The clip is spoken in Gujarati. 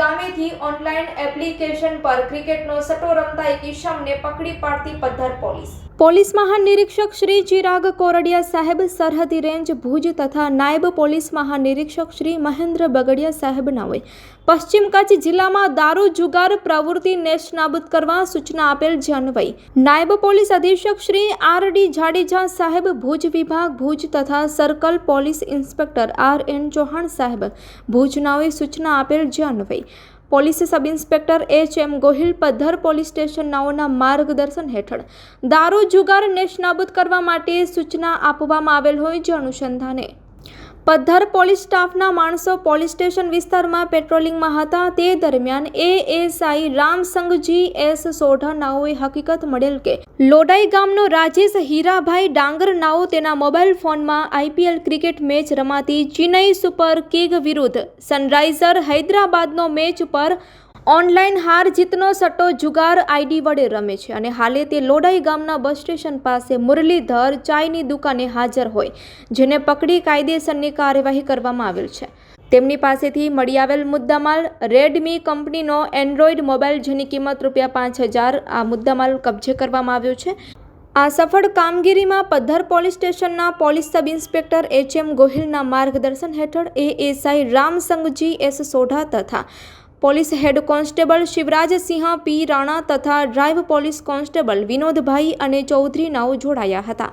સામેથી ઓનલાઈન એપ્લિકેશન પર ક્રિકેટનો સટ્ટો રમતા એક ઈશમને પકડી પાડતી પદ્ધર પોલીસ. પોલીસ મહાનિરીક્ષક શ્રી ચિરાગ કોરડિયા સાહેબ સરહદી રેન્જ ભુજ તથા નાયબ પોલીસ મહાનિરીક્ષક શ્રી મહેન્દ્ર બગડિયા સાહેબ નાઓએ પશ્ચિમ કચ્છ જિલ્લામાં દારૂ જુગાર પ્રવૃત્તિ નેસ્તનાબૂદ કરવા સૂચના આપેલ જે નાયબ પોલીસ અધિક્ષક શ્રી આર ડી જાડેજા સાહેબ ભુજ વિભાગ ભુજ તથા circle police inspector R N Chauhan સાહેબ ભુજ નાઓએ સૂચના આપેલ જે અન્વયે police sub inspector H M Gohil Paddhar police station નાઓના માર્ગદર્શન હેઠળ દારૂ જુગાર નેશનાબૂદ કરવા માટે સૂચના આપવામાં આવેલ હોય જે અનુસંધાને પદ્ધર પોલીસ સ્ટાફના માણસો પોલીસ સ્ટેશન વિસ્તારમાં પેટ્રોલિંગમાં હતા. તે દરમિયાન એએસઆઈ રામસંગજી એસ સોઢા નાઓએ હકીકત મળેલ કે લોડાઈ ગામનો રાજેશ હીરાભાઈ ડાંગર નાઓ તેના મોબાઈલ ફોનમાં આઈપીએલ ક્રિકેટ મેચ રમાતી ચેન્નઈ સુપર કિંગ વિરુદ્ધ સનરાઇઝર હૈદરાબાદનો મેચ પર ઓનલાઈન હાર જીતનો સટ્ટો જુગાર આઈડી વડે રમે છે અને હાલે તે લોડાઈ ગામના બસ સ્ટેશન પાસે મુરલીધર ચાયની દુકાને હાજર હોય, જેને પકડી કાયદેસરની કાર્યવાહી કરવામાં આવેલ છે. તેમની પાસેથી મળી આવેલ મુદ્દામાલ, રેડમી કંપનીનો એન્ડ્રોઈડ મોબાઈલ જેની કિંમત રૂપિયા પાંચ હજાર આ મુદ્દામાલ કબજે કરવામાં આવ્યો છે. આ સફળ કામગીરીમાં પદ્ધર પોલીસ સ્ટેશનના police sub inspector H M ગોહિલના માર્ગદર્શન હેઠળ એએસઆઈ રામસંગજી એસ સોઢા તથા police head constable Shivrajsinh P. Rana તથા ડ્રાઈવ પોલીસ કોન્સ્ટેબલ વિનોદભાઈ અને ચૌધરી નાઓ જોડાયા હતા.